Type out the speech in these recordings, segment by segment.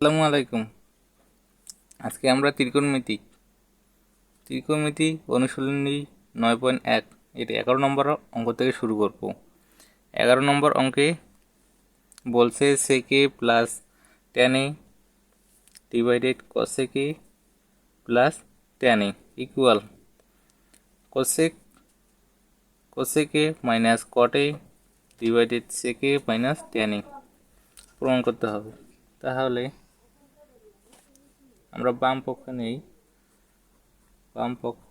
আসসালামু আলাইকুম। আজকে আমরা ত্রিকোণমিতিক। ত্রিকোণমিতি অনুশীলনী নয় পয়েন্ট এক এটি এগারো নম্বর অঙ্ক থেকে শুরু করব। এগারো নম্বর অঙ্কে বলছে sec A plus tan A divided cosec A plus tan A equal cosec cosec A minus cot A divided sec A minus tan A প্রমাণ করতে হবে। তাহলে আমরা বাম পক্ষ নেই। বাম পক্ষ।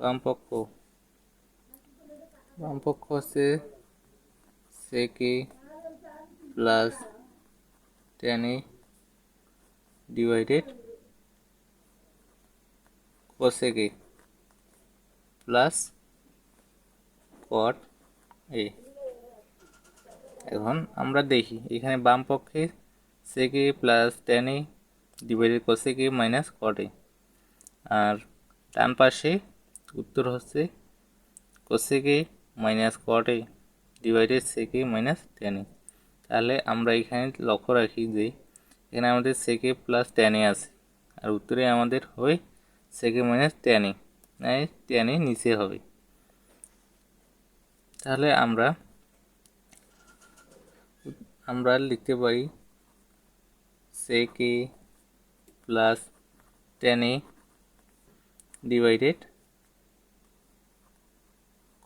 বাম পক্ষ। বাম পক্ষ হচ্ছে sec A plus tan A divided cosec A plus cot A এখন আমরা দেখি। এখানে বাম পক্ষে sec A plus tan A divided cosec A minus cot A আর ডান পাশে উত্তর হচ্ছে cosec A minus cot A divided sec A minus tan A তাহলে আমরা এখানে লক্ষ্য রাখি যে এখানে আমাদের সেকে প্লাস টেনে আছে। আর উত্তরে আমাদের হয় সেকে মাইনাস টেন টেনে টেনে নিচে হবে। তাহলে আমরা আমরা লিখতে পারি sec A plus tan A divided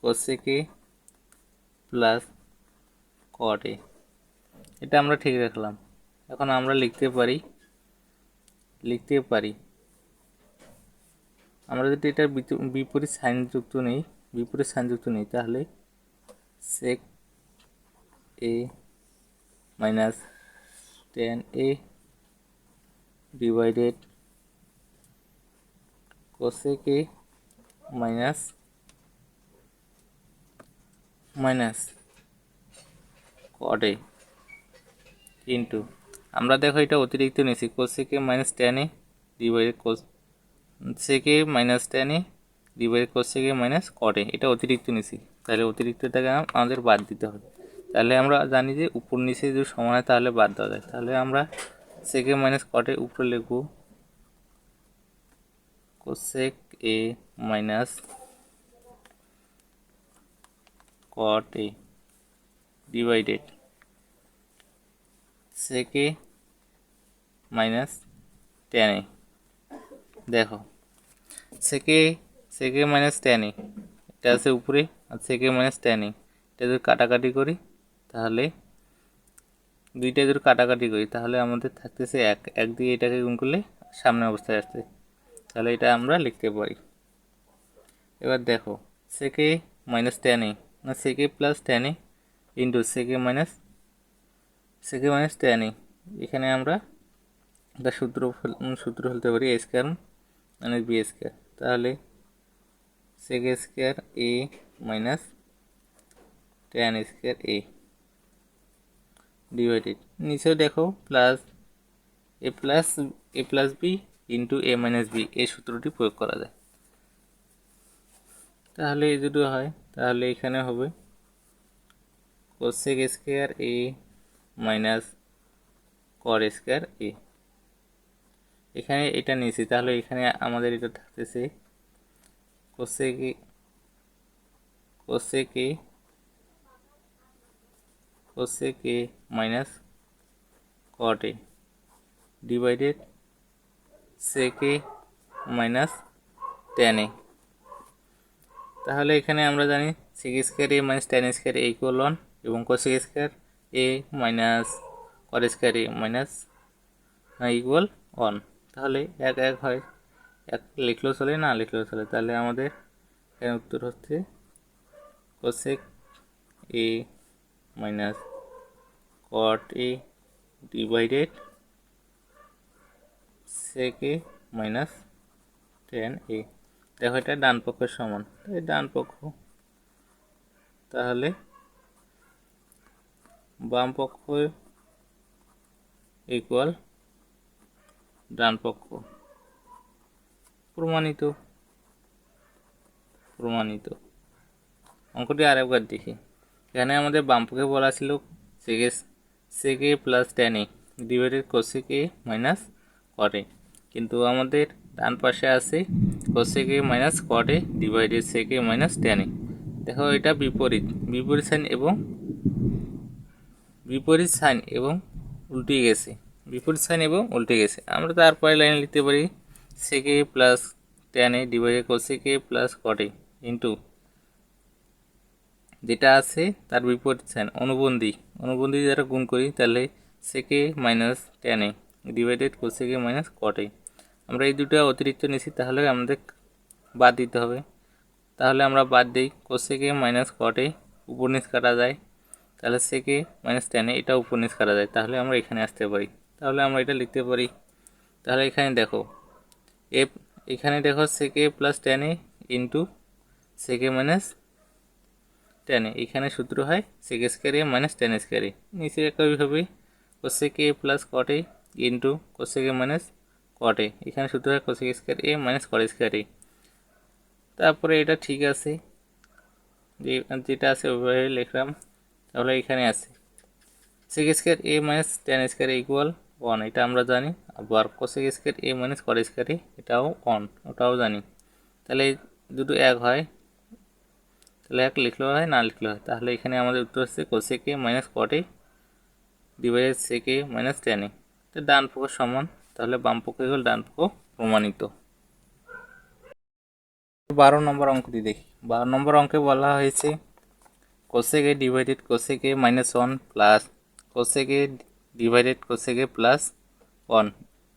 cosec A plus কটে এটা আমরা ঠিক রাখলাম। এখন আমরা লিখতে পারি লিখতে পারি। আমরা যদি এটা বিপরীত সাইনযুক্ত নেই, বিপরীত সাইনযুক্ত নেই, তাহলে sec A tan A divided cosec a minus minus cot a into আমরা দেখো এটা অতিরিক্ত নিয়েছি। a minus tan A divided cosec a minus tan A divided a minus a এটা অতিরিক্ত নিয়েছি। তাহলে অতিরিক্তটাকে আমাদের বাদ দিতে হবে। তাহলে আমরা জানি যে উপর নিচে যদি সমান হয় তাহলে বাদ দেওয়া যায়। তাহলে আমরা সেকে মাইনাস কটে উপরে লিখব cosec A minus cot A divided sec A minus tan A দেখো সেকে সেকে মাইনাস টেন এ এটা আছে উপরে, আর সেকে মাইনাস টেন এ এটা যদি কাটাকাটি করি তাহলে দুইটা যদি কাটাকাটি করি, তাহলে আমাদের থাকতেছে এক। এক দিয়ে এটাকে গুণ করলে সামনে অবস্থায় আসছে। তাহলে এটা আমরা লিখতে পারি। এবার দেখো সেকে মাইনাস টেন এ না সেকে প্লাস টেনে into sec A minus sec A minus tan A এখানে আমরা একটা সূত্র সূত্র ফেলতে পারি A square minus B square তাহলে sec square A minus tan square A divided নিচেও দেখো plus A plus A plus B into A minus B এই সূত্রটি প্রয়োগ করা যায়। তাহলে এই দুটো হয়, তাহলে এখানে হবে cosec square A minus cot square A এখানে এটা নিয়েছি, তাহলে এখানে আমাদের এটা থাকতেছে cosec cosec A cosec a minus cot a divided sec a minus tan a তাহলে এখানে আমরা জানি sec square A minus tan square A equal one এবং cosec square A minus cot square A minus equal one তাহলে এক এক হয়, এক লিখলেও চলে, না লিখলেও চলে। তাহলে আমাদের এখানে উত্তর হচ্ছে cosec A minus cot A divided sec A minus tan A দেখো, এটা ডান পক্ষের সমান। এই ডান পক্ষ। তাহলে বাম পক্ষ ইকুয়াল ডান পক্ষ। প্রমাণিত। প্রমাণিত। অঙ্কটি আরেকবার দেখি। এখানে আমাদের বামপক্ষে বলা ছিল A sec A plus tan A divided cosec A minus A কিন্তু আমাদের ডান পাশে আছে cosec minus A divided sec A minus A দেখো এটা বিপরীত বিপরীত সাইন এবং বিপরীত সাইন এবং উল্টে গেছে, বিপরীত সাইন এবং উল্টে গেছে। আমরা তারপরে লাইন লিখতে পারি sec A plus tan A divided cosec A plus cot A into যেটা আছে তার বিপরীত সাইন, অনুবন্ধী। অনুবন্ধী যারা গুণ করি, তাহলে sec A minus tan A divided cosec A minus cot A আমরা এই দুটো অতিরিক্ত নিছি, তাহলে আমাদের বাদ দিতে হবে। তাহলে আমরা বাদ দিই কোসেকে মাইনাস কটে উপর নিচ কাটা যায়। তাহলে সেকে মাইনাস টেনে এটা উপর নিচ কাটা যায়। তাহলে আমরা এখানে আসতে পারি। তাহলে আমরা এটা লিখতে পারি। তাহলে এখানে দেখো, এ, এখানে দেখো সেকে প্লাস টেনে ইন্টু সেকে মাইনাস টেনে এখানে সূত্র হয় sec square A minus tan square A. নিচে একইভাবে cosec A plus cot A into cosec A minus cot A এখানে সূত্র হয় cosec square A minus cot square A তারপরে এটা ঠিক আছে। যে, যেটা আছে ওইভাবে লিখলাম। তাহলে এখানে আছে। Sec square A minus tan square equal one এটা আমরা জানি। আবার cosec square A minus cot square এটাও ওয়ান ওটাও জানি। তাহলে দুটো এক হয়। তাহলে এক লিখলেও হয়, না লিখলেও হয়? তাহলে এখানে আমাদের উত্তর হচ্ছে cosec minus cot A divided sec minus tan তো ডান পক্ষ সমান, তাহলে বাম পক্ষ হল ডান পক্ষ প্রমাণিত। বারো নম্বর অঙ্কটি দেখি। বারো নম্বর অঙ্কে বলা হয়েছে cosec divided cosec minus one plus cosec divided cosec plus one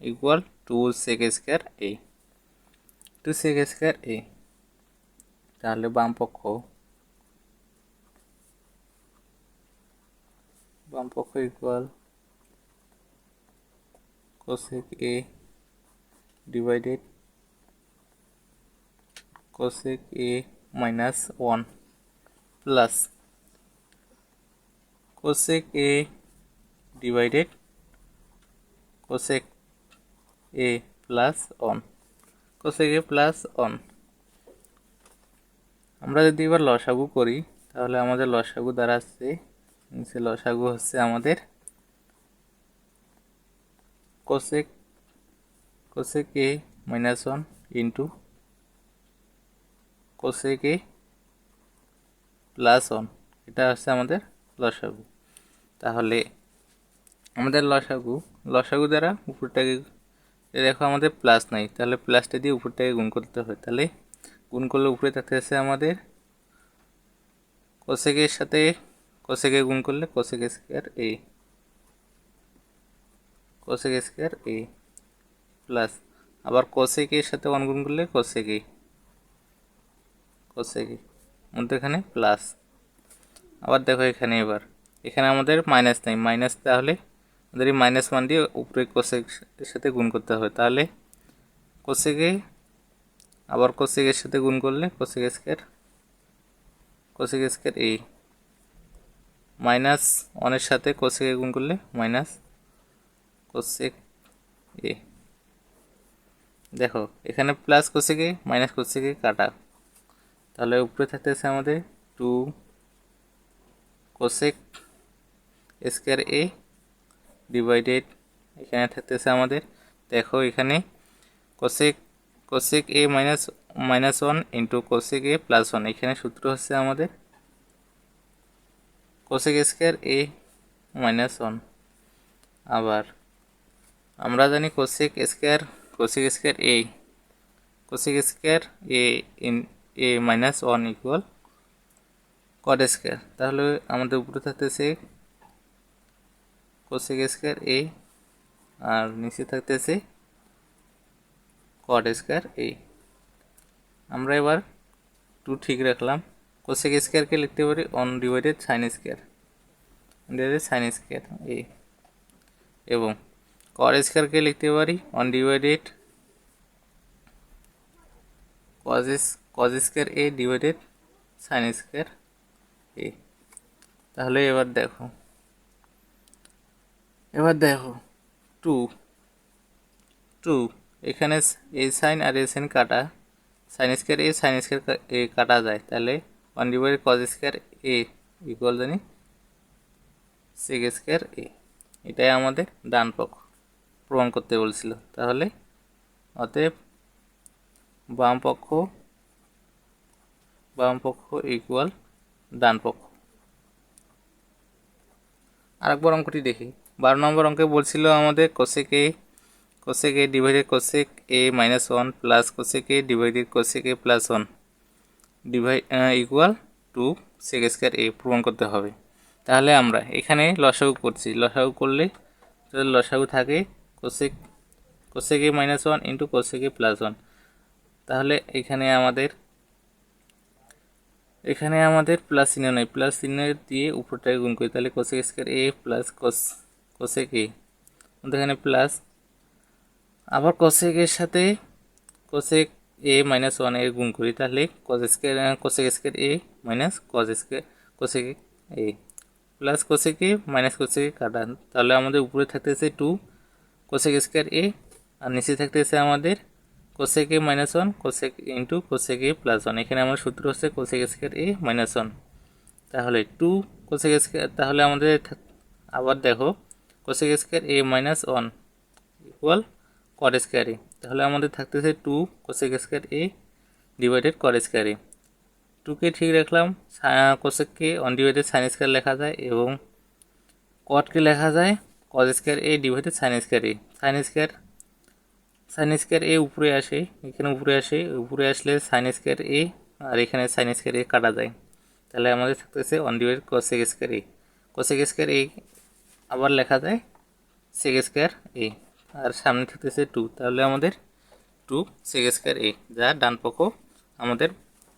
equal two sec square A two sec square A তাহলে বাম পক্ষ বাম পক্ষ equal cosec A divided cosec A minus one plus cosec A divided cosec A plus one cosec A plus one আমরা যদি এবার লসাগু করি, তাহলে আমাদের লসাগু দাঁড়াচ্ছে নিচে লসাগু হচ্ছে আমাদের cosec cosec A minus one into cosec A plus one এটা হচ্ছে আমাদের লসাগু। তাহলে আমাদের লসাগু লসাগু দ্বারা উপরটাকে দেখো আমাদের প্লাস নাই, তাহলে প্লাসটা দিয়ে উপরটাকে গুণ করতে হয়। তাহলে গুণ করলে উপরে থাকতে আছে আমাদের কোসেকের সাথে কোসেকে গুণ করলে cosec square A cosec square A plus আবার কোসেকের সাথে ওয়ান গুণ করলে কোসেকে কোসেকে মধ্যে এখানে প্লাস আবার দেখো এখানে এবার। এখানে আমাদের মাইনাস নেই। মাইনাস তাহলে আমাদের এই মাইনাস মান দিয়ে উপরে কোসেক সাথে গুণ করতে হবে। তাহলে কোসেকে আবার কোসেকের সাথে গুণ করলে কোসেক স্কোয়ার কোসেক স্কোয়ার এই মাইনাস ওয়ানের সাথে কোসেকে গুণ করলে মাইনাস কোসেক এ। দেখো, এখানে প্লাস কোসেকে মাইনাস কোসেকে কাটা। তাহলে উপরে থাকতেছে আমাদের two cosec square A divided এখানে থাকতেছে আমাদের। দেখো, এখানে cosec cosec A minus minus one into cosec A plus one এখানে সূত্র হচ্ছে আমাদের cosec square A minus one আবার আমরা জানি cosec square cosec square A cosec square A in A minus one equal cot square তাহলে আমাদের উপরে থাকতেছে কোসেক স্কোয়ার এ আর নিচে থাকতেছে কট স্কোয়ার এ আমরা এবার টু ঠিক রাখলাম। কোসেক স্কোয়ারকে লিখতে পারি? One divided sine square divided sine square A এবং কট স্কোয়ারকে লিখতে পারি? One divided cos cos square A divided sine square A তাহলে এবার দেখো। এবার দেখো। টু টু এখানে এ সাইন আর এ সাইন কাটা। Sine square A sine square A কাটা যায়। তাহলে one divide cos square A equal জানি সেক স্কোয়ার এ এটাই আমাদের ডান পক্ষ প্রমাণ করতে বলছিল। তাহলে অতএব বাম পক্ষ বাম পক্ষ ইকুয়াল ডান পক্ষ। আরেকবার অঙ্কটি দেখি। বারো নম্বর অঙ্কে বলছিল আমাদের cosec A cosec A divided cosec A minus one plus cosec A divided cosec A plus one divide equal two sec square A প্রমাণ করতে হবে। তাহলে আমরা এখানে লসাগু করছি। লসাগু করলে লসাগু থাকে cosec cosec minus one into cosec plus one তাহলে এখানে আমাদের এখানে আমাদের প্লাস চিহ্ন নেই। প্লাস চিহ্ন দিয়ে উপরটাকে গুণ করি। তাহলে cosec square A plus cos cosec A এখানে প্লাস আবার কোসেকের সাথে কোসেক এ মাইনাস ওয়ানের গুণ করি তাহলে cos square cosec square A minus cos square cosec A plus cosec A minus cosec কাটান তাহলে আমাদের উপরে থাকতেছে টু কোসেক স্কোয়ার এ আর নিচে থাকতেছে আমাদের cosec A minus one cosec into cosec A plus one এখানে আমার সূত্র হচ্ছে cosec square A minus one তাহলে টু কোসেক স্কোয়ার তাহলে আমাদের আবার দেখো cosec square A minus one equal cot square A তাহলে আমাদের থাকতেছে two cosec square A divided cot square A টুকে ঠিক রাখলাম কোসেককে অন ডিভাইডেড সাইন স্কোয়ার লেখা যায় এবং কটকে লেখা যায় cos square A divided sine square A sine square sine square A উপরে আসে, এখানে উপরে আসে, উপরে আসলে সাইন স্কোয়ার এ আর এখানে সাইন স্কোয়ার এ কাটা যায়। তাহলে আমাদের থাকতেছে one divide cosec square A cosec square A আবার লেখা যায় সেক স্কোয়ার এ আর সামনে থাকতেছে টু তাহলে আমাদের টু সেক স্কোয়ার এ যা ডান পক্ষ আমাদের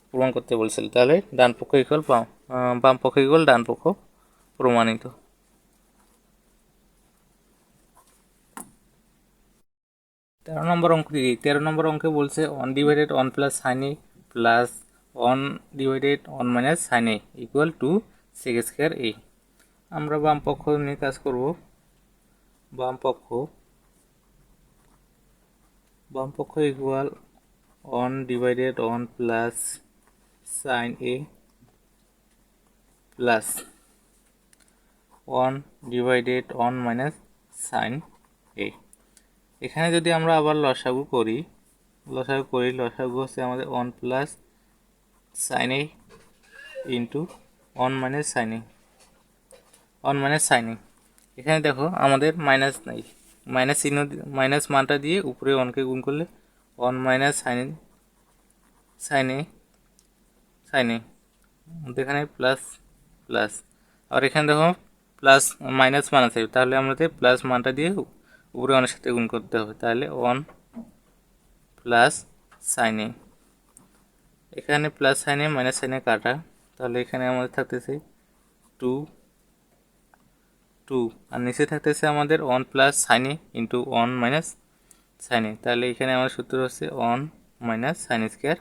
প্রমাণ করতে বলছিল। তাহলে ডান পক্ষ ইকুয়াল বাম বাম পক্ষ ইকুয়াল ডান পক্ষ প্রমাণিত। তেরো নম্বর অঙ্ক দিই তেরো নম্বর অঙ্কে বলছে one divided one plus sine A plus one divided one minus sine A equal to sec square A আমরা বাম পক্ষ নিয়ে কাজ করব। বাম পক্ষ বাম পক্ষ equal one divided one plus sine A plus one divided one minus sine A এখানে যদি আমরা আবার লসাগু করি লসাগু করি, লসাগু হচ্ছে আমাদের one plus sine A into one minus sine A one minus sine A এখানে দেখো আমাদের মাইনাস নাই। মাইনাস চিহ্ন মাইনাস মানটা দিয়ে উপরে ওয়ানকে গুণ করলে one minus sine sine sine এখানে প্লাস প্লাস আর এখানে দেখো প্লাস মাইনাস মান আছে। তাহলে আমাদের প্লাস মানটা দিয়ে উপরে ওয়ানের সাথে গুণ করতে হবে। তাহলে ওয়ান প্লাস সাইন এখানে প্লাস সাইনে মাইনাস সাইনে কাটা। তাহলে এখানে আমাদের থাকতেছে টু টু। আর নিচে থাকতেছে আমাদের one plus sine A into one minus sine A তাহলে এখানে আমার সূত্র হচ্ছে one minus sine square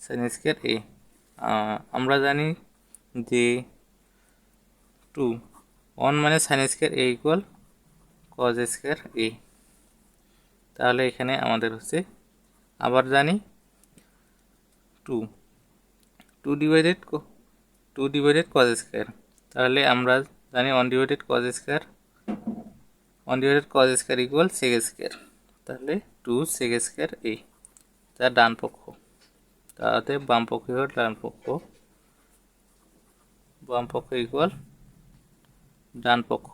sine square A আমরা জানি যে two one minus sine square A equal cos square A তাহলে এখানে আমাদের হচ্ছে আবার জানি two two divided two divided cos square তাহলে আমরা জানি one divided cos square one divided cos square equal sec square তাহলে টু সেক স্কোয়ার এ তার ডান পক্ষ। তাতে বাম পক্ষ ইকুয়াল ডান পক্ষ। বাম পক্ষ ইকুয়াল ডান পক্ষ।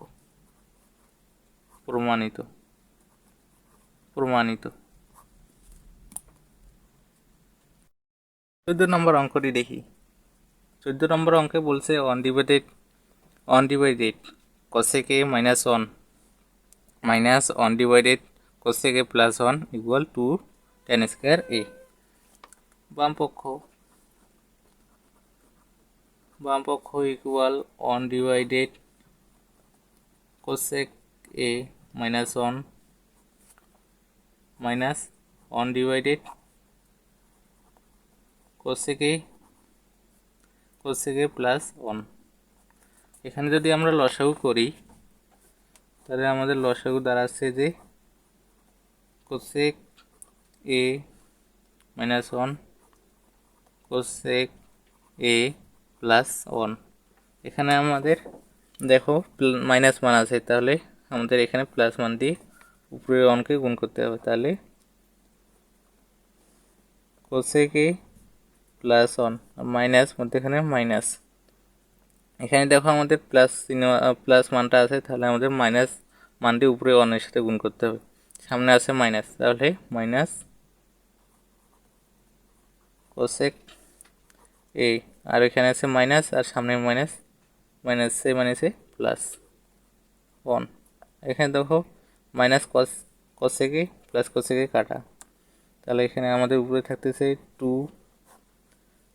প্রমাণিত। প্রমাণিত। চোদ্দ নম্বর অঙ্কটি দেখি। চোদ্দ নম্বর অঙ্কে বলছে one divided one divided cosec A minus one minus one divided cosec A plus one equal to tan square A বাম পক্ষ। বাম পক্ষ equal one divided cosec A minus one minus one divided cosec A cosec A plus one এখানে যদি আমরা লসাগু করি, তাহলে আমাদের লসাগু দাঁড়াচ্ছে যে cosec A minus one cosec A plus one এখানে আমাদের দেখো মাইনাস মান আছে, তাহলে আমাদের এখানে প্লাস মান দিয়ে উপরের ওয়ানকে গুণ করতে হবে। তাহলে cosec A plus one minus মধ্যেখানে মাইনাস এখানে দেখো আমাদের প্লাস প্লাস মানটা আছে, তাহলে আমাদের মাইনাস মানটি উপরে অনের সাথে গুণ করতে হবে। সামনে আছে মাইনাস তাহলে মাইনাস কোসেক এ আর এখানে আছে মাইনাস আর সামনে মাইনাস মাইনাস সে মাইনাসে প্লাস ওয়ান এখানে দেখো মাইনাস কস কসেকে প্লাস কসেকে কাটা। তাহলে এখানে আমাদের উপরে থাকতেছে টু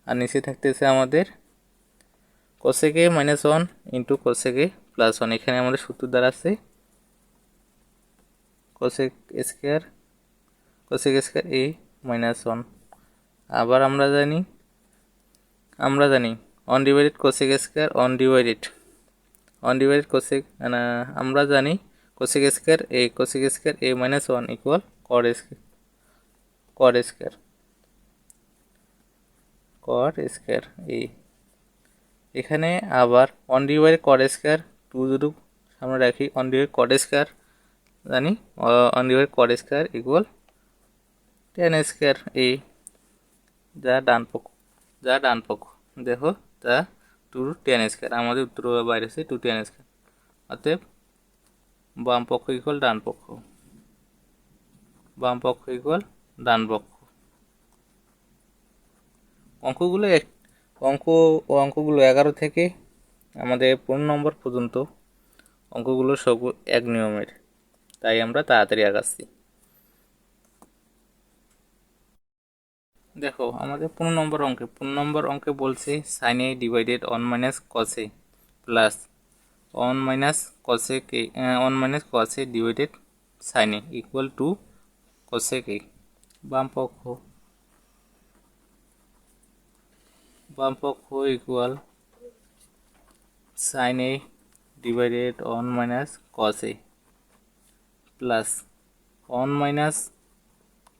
আর নিচে থাকতেছে আমাদের cosec A minus one into cosec A plus one এখানে আমাদের সূত্র দ্বারা আছে cosec square cosec square A minus one আবার আমরা জানি আমরা জানি one divided cosec square one divided one divided cosec আমরা জানি cosec square A cosec square A minus one equal cot square cot square cot square A এখানে আবার one divided cot square two দুটো সামনে রাখি অন ডিভাইড কর স্কোয়ার জানি one divide cot square equal tan square A যা ডান পক্ষ, যা ডান পক্ষ। দেখো তা টু টেন স্কোয়ার আমাদের উত্তর বাইরে আছে টু টেন স্কোয়ার অতএব বাম পক্ষ ইকুয়াল ডান পক্ষ। বাম পক্ষ ইকুয়াল ডান পক্ষ। অঙ্কগুলো এক অঙ্ক ও অঙ্কগুলো এগারো থেকে আমাদের পনেরো নম্বর পর্যন্ত অঙ্কগুলো সব এক নিয়মের। তাই আমরা তাড়াতাড়ি আগাচ্ছি। দেখো, আমাদের পনেরো নম্বর অঙ্কে, পনেরো নম্বর অঙ্কে বলছে sine A divided one minus cos A plus one minus cos A K one minus cos A divided sine A equal to cosec A বাম পক্ষ বাম পক্ষ equal sine A divided one minus cos A plus one minus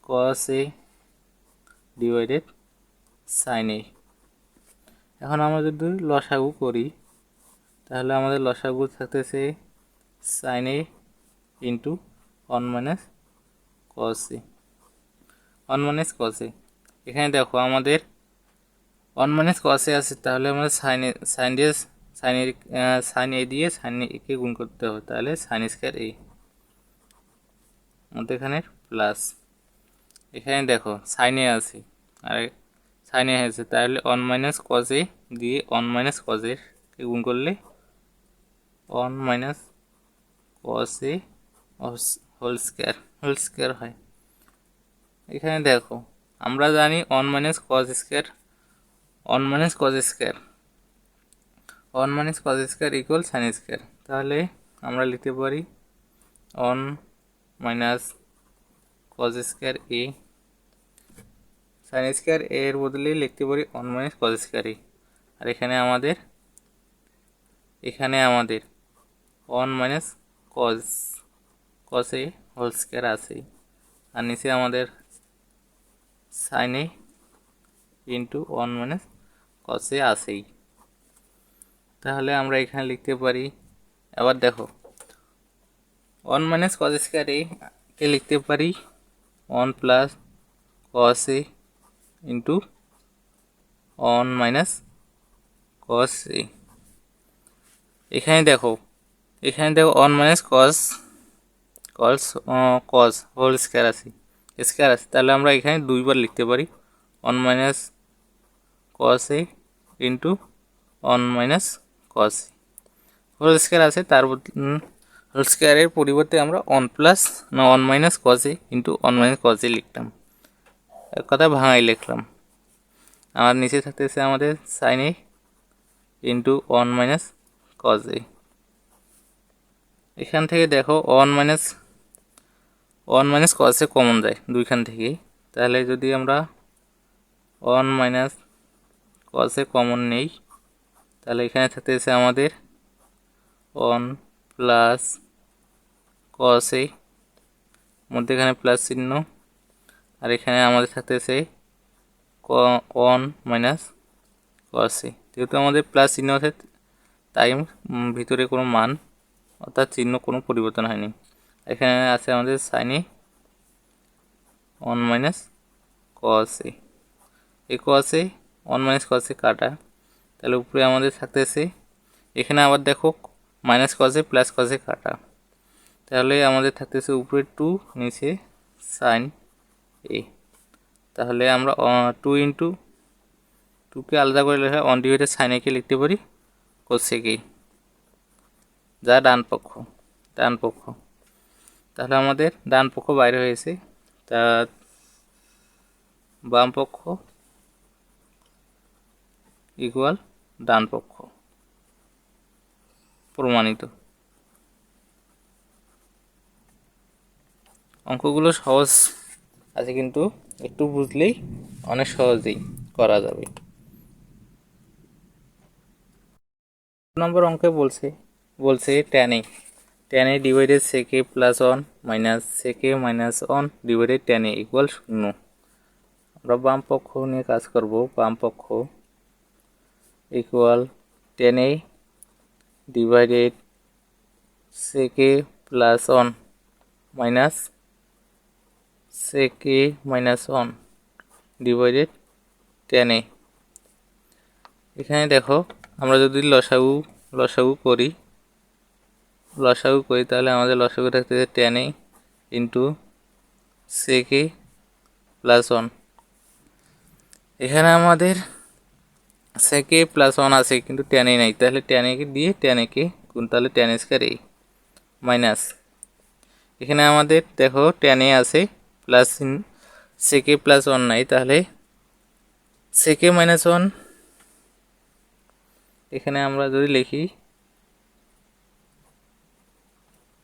cos A divided sine A এখন আমরা যদি লসাগু করি। তাহলে আমাদের লসাগু থাকতেছে sine A into one minus cos A one minus cos A এখানে দেখো আমাদের ওয়ান মাইনাস কসে আছে, তাহলে আমাদের সাইন সাইন দিয়ে সাইন এ সাইন এ দিয়ে সাইন একে গুণ করতে হবে, তাহলে সাইন স্কোয়ার এ আমাদের এখানে প্লাস এখানে দেখো সাইনে আছে, আর সাইনে আছে, তাহলে ওয়ান মাইনাস কজে দিয়ে ওয়ান মাইনাস কজের গুণ করলে one minus cos A whole square whole square হয়। এখানে দেখো, আমরা জানি one minus cos square one minus cos square. One minus cos square equal sine square. তাহলে আমরা লিখতে পারি one minus cos square A sine square এর বদলে লিখতে পারি one minus cos square A আর এখানে আমাদের এখানে আমাদের one minus cos A whole square আছে আর নিচে আমাদের sine into one minus cos A আসেই তাহলে আমরা এখানে লিখতে পারি আবার দেখো। ওয়ান মাইনাস কস স্কোয়ার কে লিখতে পারি one plus cos A into one minus cos A এখানে দেখো এখানে দেখো one minus cos cos cos whole square আছে স্কোয়ার আছে। তাহলে আমরা এখানে দুইবার লিখতে পারি one minus cos A into one minus cos whole square আছে, তার হোল স্কোয়ারের পরিবর্তে আমরা ওয়ান প্লাস না one minus cos into one minus cos লিখতাম। এক কথা ভাঙাই লিখলাম। আমার নিচে থাকতেছে আমাদের sine into one minus A এখান থেকে দেখো one minus one minus cos A common যায় দুইখান থেকেই। তাহলে যদি আমরা ওয়ান মাইনাস কসে কমন নেই। তাহলে এখানে থাকতেছে আমাদের ওয়ান প্লাস কসে মধ্যে এখানে প্লাস চিহ্ন আর এখানে আমাদের থাকতেছে ওয়ান মাইনাস কসে যেহেতু আমাদের প্লাস চিহ্ন আছে তাই উম, ভিতরে কোনো মান অর্থাৎ চিহ্ন কোনো পরিবর্তন হয়নি। এখানে আছে আমাদের সাইনে one minus cos A cos one minus cos কাটা। তাহলে উপরে আমাদের থাকতেছে এখানে আবার দেখো মাইনাস কসে প্লাস কসে কাটা। তাহলে আমাদের থাকতেছে উপরে টু নিচে সাইন এ তাহলে আমরা টু ইন্টু টুকে আলাদা করে লেখা অন ডিভাইডেড সাইন একে লিখতে পারি কোসেকে যা ডান পক্ষ ডান পক্ষ। তাহলে আমাদের ডান পক্ষ বাইরে হয়েছে। তা বাম পক্ষ ইকুয়াল ডান পক্ষ। প্রমাণিত। অঙ্কগুলো সহজ আছে কিন্তু একটু বুঝলেই অনেক সহজেই করা যাবে। নম্বর অঙ্কে বলছে বলছে tan A tan A divided sec A plus one minus sec A minus one divided tan A equal শূন্য। আমরা বাম পক্ষ নিয়ে কাজ করব, বাম পক্ষ equal tan A divided sec A plus one minus sec A minus one divided tan A এখানে দেখো, আমরা যদি লসাগু লসাগু করি লসাগু করি তাহলে আমাদের লসাগু থাকতেছে tan A into sec A plus one এখানে আমাদের সেকে প্লাস ওয়ান আছে, কিন্তু টেন নাই। তাহলে টেন একে দিয়ে টেন একে গুণ, তাহলে টেন স্কোয়ার এই মাইনাস এখানে আমাদের দেখো টেন এ আছে প্লাস সেকে প্লাস ওয়ান নাই, তাহলে সেকে মাইনাস ওয়ান এখানে আমরা যদি লিখি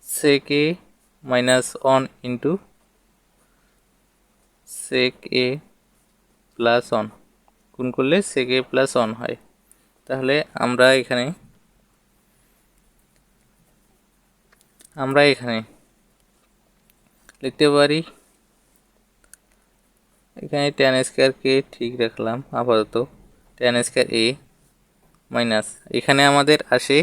sec A minus one into sec A plus one গুণ করলে সেক প্লাস ওয়ান হয়। তাহলে আমরা এখানে আমরা এখানে লিখতে পারি, এখানে টেন স্কোয়ারকে ঠিক রাখলাম, আপাতত টেন স্কোয়ার এ মাইনাস এখানে আমাদের আসে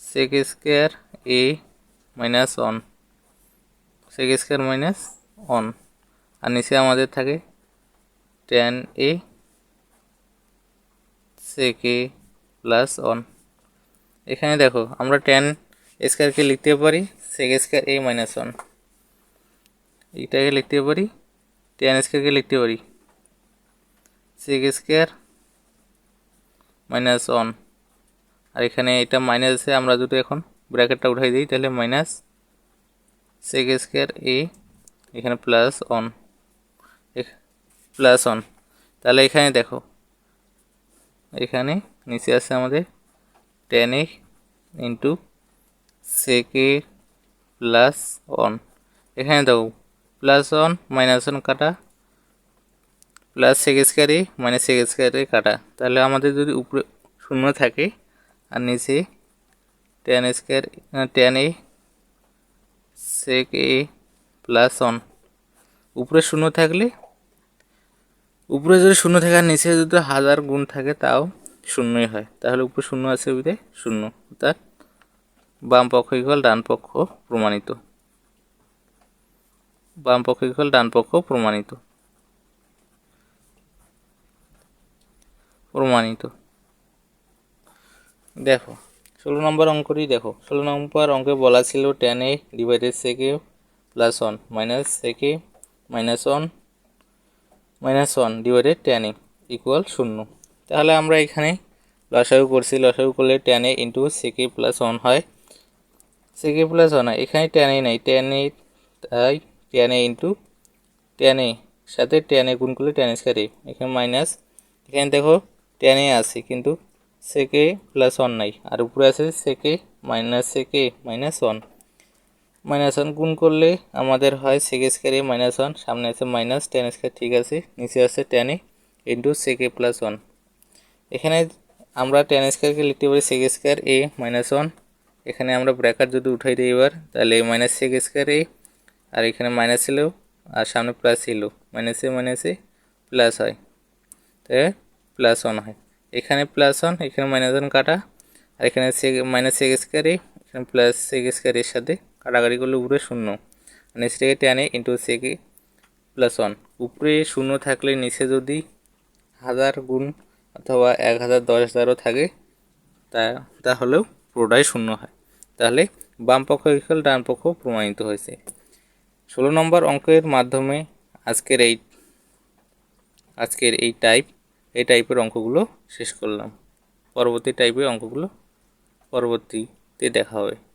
sec square A minus one sec square minus one আর নিচে আমাদের থাকে tan A sec plus one এখানে দেখো, আমরা টেন স্কোয়ারকে লিখতে পারি sec square A minus one এইটাকে লিখতে পারি টেন স্কোয়ারকে লিখতে পারি সেক স্কোয়ার মাইনাস ওয়ান আর এখানে এটা মাইনাস আছে আমরা যদি এখন ব্র্যাকেটটা উঠাই দিই, তাহলে মাইনাস সেক স্কোয়ার এ এখানে প্লাস ওয়ান প্লাস ওয়ান তাহলে এখানে দেখো। এখানে নিচে আছে আমাদের tan A into sec plus one এখানে দেখো প্লাস ওয়ান মাইনাস ওয়ান কাটা প্লাস সেক স্কোয়ারে মাইনাস সেক স্কোয়ারে কাটা। তাহলে আমাদের যদি উপরে শূন্য থাকে, আর নিচে tan square tan A sec A plus one উপরে শূন্য থাকলে উপরে যদি শূন্য থাকে আর নিচে যদি হাজার গুণ থাকে, তাও শূন্যই হয়। তাহলে উপরে শূন্য আছে বিদে শূন্য। অর্থাৎ বাম পক্ষ ইকুয়াল ডান পক্ষ প্রমাণিত। বাম পক্ষ ইকুয়াল ডান পক্ষ প্রমাণিত। প্রমাণিত। দেখো, ষোলো নম্বর অঙ্কটি দেখো। ষোলো নম্বর অঙ্কে বলা ছিল tan A divided sec A plus one minus sec A minus one minus one divided tan A equal শূন্য। তাহলে আমরা এখানে লসাগু করছি। লসাগু করলে tan A into sec A plus one হয়। সেকে প্লাস ওয়ান হয়। এখানে টেন এ নাই। টেন এ তাই tan A into tan A. সাথে টেন এ গুণ করলে টেন স্কোয়ার এ। এখানে মাইনাস এখানে দেখো টেন এ আছে কিন্তু সেকে প্লাস ওয়ান নাই। আর উপরে আছে সেকে minus sec A minus one minus one গুণ করলে আমাদের হয় সেকে স্কোয়ারে মাইনাস ওয়ান সামনে আছে মাইনাস টেন স্কোয়ার ঠিক আছে। নিচে আছে tan A into sec A plus one এখানে আমরা টেন স্কোয়ারকে লিখতে পারি sec square A minus one এখানে আমরা ব্র্যাকেট যদি উঠাই দিই এবার, তাহলে মাইনাস সেক স্কোয়ার এ, আর এখানে মাইনাস ছিল আর সামনে প্লাস ছিল মাইনাসে মাইনাসে প্লাস হয়। তাই প্লাস ওয়ান হয়। এখানে প্লাস ওয়ান এখানে মাইনাস ওয়ান কাটা, আর এখানে সেক মাইনাস সেক স্কোয়ারে এখানে প্লাস সেক স্কোয়ারের সাথে কাটাকাটি করলে উপরে শূন্য। নিচ থেকে টেনে ইন্টু সেকে প্লাস ওয়ান উপরে শূন্য থাকলে নিচে যদি হাজার গুণ অথবা এক হাজার দশ হাজারও থাকে, তা, তাহলেও পুরোটাই শূন্য হয়। তাহলে বাম পক্ষ ইকুয়াল ডান পক্ষ প্রমাণিত হয়েছে। ষোলো নম্বর অঙ্কের মাধ্যমে আজকের এই আজকের এই টাইপ এই টাইপের অঙ্কগুলো শেষ করলাম। পরবর্তী টাইপের অঙ্কগুলো পরবর্তীতে দেখা হবে।